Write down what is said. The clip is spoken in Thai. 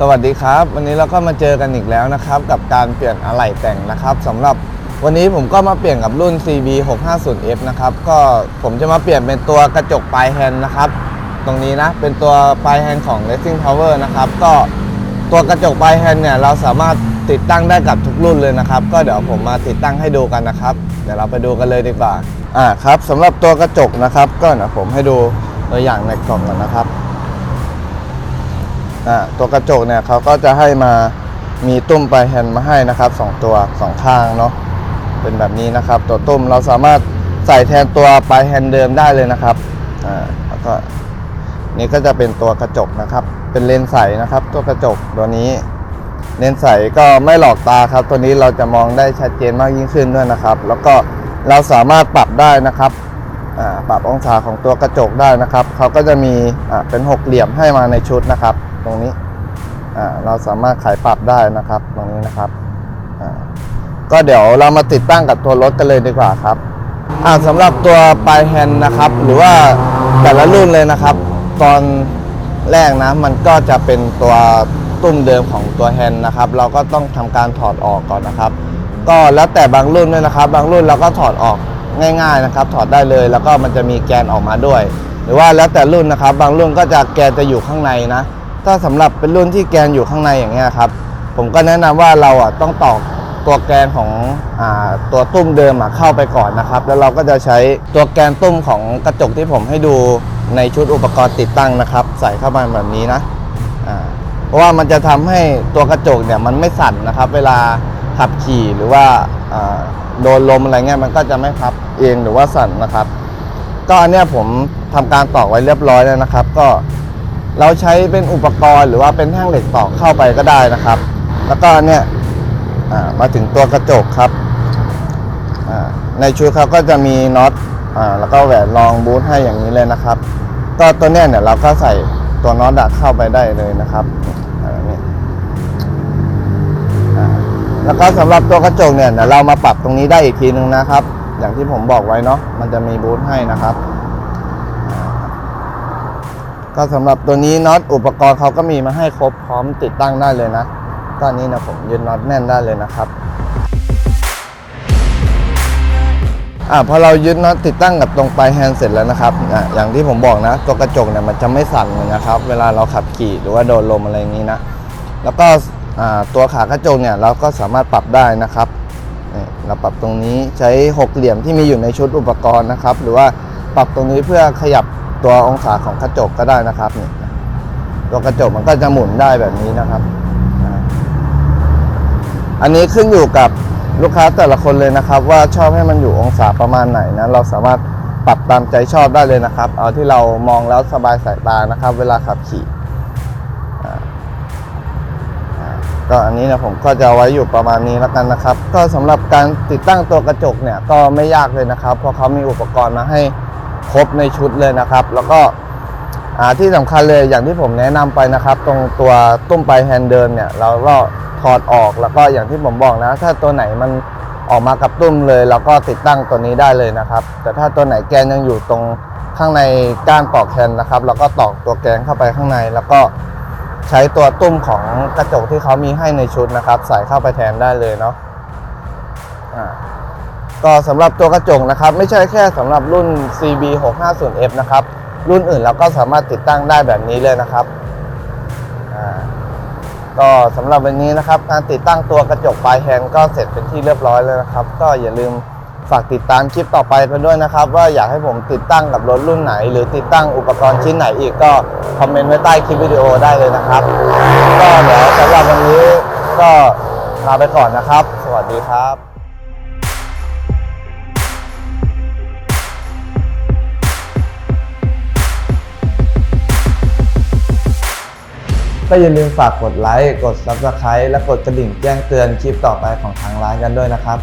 สวัสดีครับ วันนี้เราก็มาเจอกันอีกแล้วนะครับ กับการเปลี่ยนอะไหล่แต่งนะครับสำหรับวันนี้ผมก็มาเปลี่ยนกับรุ่น CB 650F นะครับก็ผมจะมาเปลี่ยนเป็นตัวกระจกปลายแฮนด์นะครับ ตรงนี้นะเป็นตัวปลายแฮนด์ของ Racing Power นะครับก็ตัวกระจกปลายแฮนด์เนี่ยเราสามารถติดตั้งได้กับทุกรุ่นเลยนะครับ ก็เดี๋ยวผมมาติดตั้งให้ดูกันนะครับ เดี๋ยวเราไปดูกันเลยดีกว่าอ่าครับสำหรับตัวกระจกนะครับ ก็เดี๋ยวผมให้ดูตัวอย่างในกล่องกันนะครับ อ่าตัวกระจกเนี่ยเขาก็จะให้มามีตุ้มปลายแฮนด์มาให้นะครับสองตัวสองข้างเนาะเป็นแบบนี้นะครับ ตัวตุ้มเราสามารถใส่แทนตัวปลายแฮนด์เดิมได้เลยนะครับอ่าแล้วก็นี่ก็จะเป็นตัวกระจกนะครับ เป็นเลนส์ใสนะครับ ตัวกระจกตัวนี้เลนส์ใสก็ไม่หลอกตาครับ ตัวนี้เราจะมองได้ชัดเจนมากยิ่งขึ้นด้วยนะครับ แล้วก็เราสามารถปรับได้นะครับอ่าปรับองศาของตัวกระจกได้นะครับ เขาก็จะมีอ่าเป็นหกเหลี่ยมให้มาในชุดนะครับ ตรงนี้เราสามารถขายปรับได้นะครับตรงนี้นะครับก็เดี๋ยวเรามาติดตั้งกับตัวรถกันเลยดีกว่าครับสำหรับตัวปลายแฮนด์นะครับ หรือว่าแต่ละรุ่นเลยนะครับ ตอนแรกนะมันก็จะเป็นตัวตุ้มเดิมของตัวแฮนด์นะครับ เราก็ต้องทำการถอดออกก่อนนะครับ ก็แล้วแต่บางรุ่นด้วยนะครับ บางรุ่นเราก็ถอดออกง่ายๆนะครับ ถอดได้เลยแล้วก็มันจะมีแกนออกมาด้วย หรือว่าแล้วแต่รุ่นนะครับ บางรุ่นก็จะแกนจะอยู่ข้างในนะ ถ้าสำหรับเป็นรุ่นที่แกนอยู่ข้างในอย่างเงี้ยครับ ผมก็แนะนำว่าเราอะต้องตอกตัวแกนของอตัวตุ้มเดิมเข้าไปก่อนนะครับ แล้วเราก็จะใช้ตัวแกนตุ้มของกระจกที่ผมให้ดูในชุดอุปกรณ์ติดตั้งนะครับ ใส่เข้ามาแบบนี้นะเพราะว่ามันจะทำให้ตัวกระจกเนี่ยมันไม่สั่นนะครับ เวลาขับขี่หรือว่าโดนลมอะไรเงี้ยมันก็จะไม่พับเองหรือว่าสั่นนะครับ ก็อันเนี้ยผมทำการตอกไว้เรียบร้อยแล้วนะครับ ก็ เราใช้เป็นอุปกรณ์หรือว่าเป็นแท่งเหล็กตอกเข้าไปก็ได้นะครับ แล้วก็เนี่ยมาถึงตัวกระจกครับ ในชุดเขาก็จะมีน็อตแล้วก็แหวนรองบูทให้อย่างนี้เลยนะครับ ก็ตัวเนี้ยเนี่ยเราก็ใส่ตัวน็อตเข้าไปได้เลยนะครับแล้วก็สำหรับตัวกระจกเนี่ยเรามาปรับตรงนี้ได้อีกทีนึงนะครับ อย่างที่ผมบอกไว้เนาะมันจะมีบูทให้นะครับ ก็สำหรับตัวนี้น็อตอุปกรณ์เขาก็มีมาให้ครบพร้อมติดตั้งได้เลยนะก็อันนี้นะผมยึดน็อตแน่นได้เลยนะครับอ่าพอเรายึดน็อตติดตั้งกับตรงปลายแฮนด์เสร็จแล้วนะครับอ่าอย่างที่ผมบอกนะ ตัวกระจกเนี่ยมันจะไม่สั่นเลยนะครับ เวลาเราขับขี่หรือว่าโดนลมอะไรอย่างนี้นะ แล้วก็อ่าตัวขากระจกเนี่ยเราก็สามารถปรับได้นะครับนี่เราปรับตรงนี้ใช้หกเหลี่ยมที่มีอยู่ในชุดอุปกรณ์นะครับ หรือว่าปรับตรงนี้เพื่อขยับ ตัวองศาของกระจกก็ได้นะครับนี่ตัวกระจกมันก็จะหมุนได้แบบนี้นะครับ อันนี้ขึ้นอยู่กับลูกค้าแต่ละคนเลยนะครับ ว่าชอบให้มันอยู่องศาประมาณไหนนะเราสามารถปรับตามใจชอบได้เลยนะครับ เอาที่เรามองแล้วสบายสายตานะครับ เวลาขับขี่ก็อันนี้นะผมก็จะไว้อยู่ประมาณนี้แล้วกันนะครับ ก็สำหรับการติดตั้งตัวกระจกเนี่ยก็ไม่ยากเลยนะครับ เพราะเขามีอุปกรณ์มาให้ ครบในชุดเลยนะครับ แล้วก็ที่สำคัญเลยอย่างที่ผมแนะนำไปนะครับ ตรงตัวตุ้มปลายแฮนเดิมเนี่ยเราก็ถอดออกแล้วก็อย่างที่ผมบอกนะ ถ้าตัวไหนมันออกมากับตุ้มเลยเราก็ติดตั้งตัวนี้ได้เลยนะครับ แต่ถ้าตัวไหนแกนยังอยู่ตรงข้างในก้านปอกแฮนนะครับเราก็ตอกตัวแกนเข้าไปข้างใน แล้วก็ใช้ตัวตุ้มของกระจกที่เขามีให้ในชุดนะครับ ใส่เข้าไปแทนได้เลยเนาะอ่า ก็สำหรับตัวกระจกนะครับ ไม่ใช่แค่สำหรับรุ่น CB 650F นะครับ รุ่นอื่นเราก็สามารถติดตั้งได้แบบนี้เลยนะครับก็สำหรับวันนี้นะครับ การติดตั้งตัวกระจกปลายแฮนด์ก็เสร็จเป็นที่เรียบร้อยแล้วนะครับ ก็อย่าลืมฝากติดตามคลิปต่อไปกันด้วยนะครับ ว่าอยากให้ผมติดตั้งกับรถรุ่นไหน หรือติดตั้งอุปกรณ์ชิ้นไหนอีกก็คอมเมนต์ไว้ใต้คลิปวิดีโอได้เลยนะครับ ก็เดี๋ยวสำหรับวันนี้ก็ลาไปก่อนนะครับ สวัสดีครับ ก็อย่าลืมฝากกดไลค์ กด Subscribe และกดกระดิ่งแจ้งเตือนคลิปต่อไปของทางร้านกันด้วยนะครับ